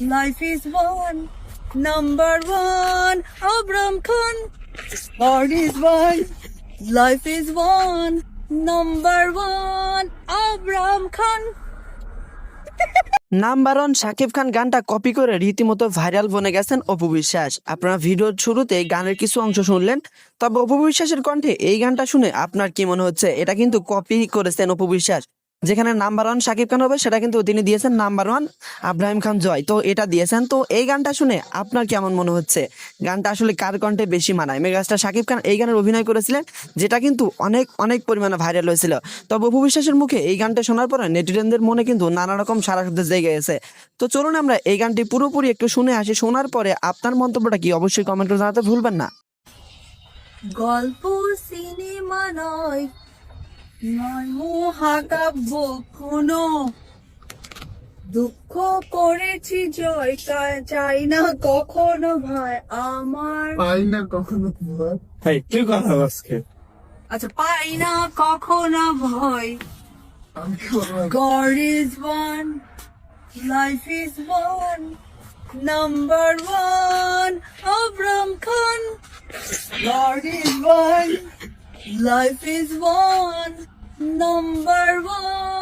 Life is one. Number one. Abram Khan. Heart is one. Life is one. Number one. Abram Khan. Number one Shakib Khan গানটা copy করে রীতিমতো viral বনে গেছেন অপু বিশ্বাস আপনারা ভিডিওর শুরুতে গানের কিছু অংশ শুনলেন, তবে অপু বিশ্বাসের কণ্ঠে এই গানটা শুনে আপনার কি মনে হচ্ছে এটা কিন্তু কপি করেছেন অপু বিশ্বাস যেখানে নাম্বার ওয়ান শাকিব খান হবে, সেটা কিন্তু তিনি দিয়েছেন নাম্বার ওয়ান আব্রাহিম খান জয়। তো এটা দিয়েছেন। তো এই গানটা শুনে আপনার কেমন মনে হচ্ছে? গানটা আসলে কার কণ্ঠে বেশি মানায়? মেগাস্টার শাকিব খান এই গানের অভিনয় করেছিলেন, যেটা কিন্তু অনেক অনেক পরিমাণে ভাইরাল হয়েছিল। তবে অপু বিশ্বাসের মুখে এই গানটা শোনার পরে নেটিজেনদের মনে কিন্তু নানা রকম সারা শব্দ জেগে গেছে। তো চলুন আমরা এই গানটি পুরোপুরি একটু শুনে আসি। শোনার পরে আপনার মন্তব্যটা কি অবশ্যই কমেন্ট করে জানাতে ভুলবেন না। গল্প, সিনেমা নয় নয় মহাকাব্য কোনো। দুঃখ করেছি জয় চাই না কখনো ভয়। আমার পাই না কখনো ভাই কি কথা আজকে। আচ্ছা পাই না কখনো ভয়। আমি কি বলব? God is one, life is one, number one, Abram Khan. Life is one, number one.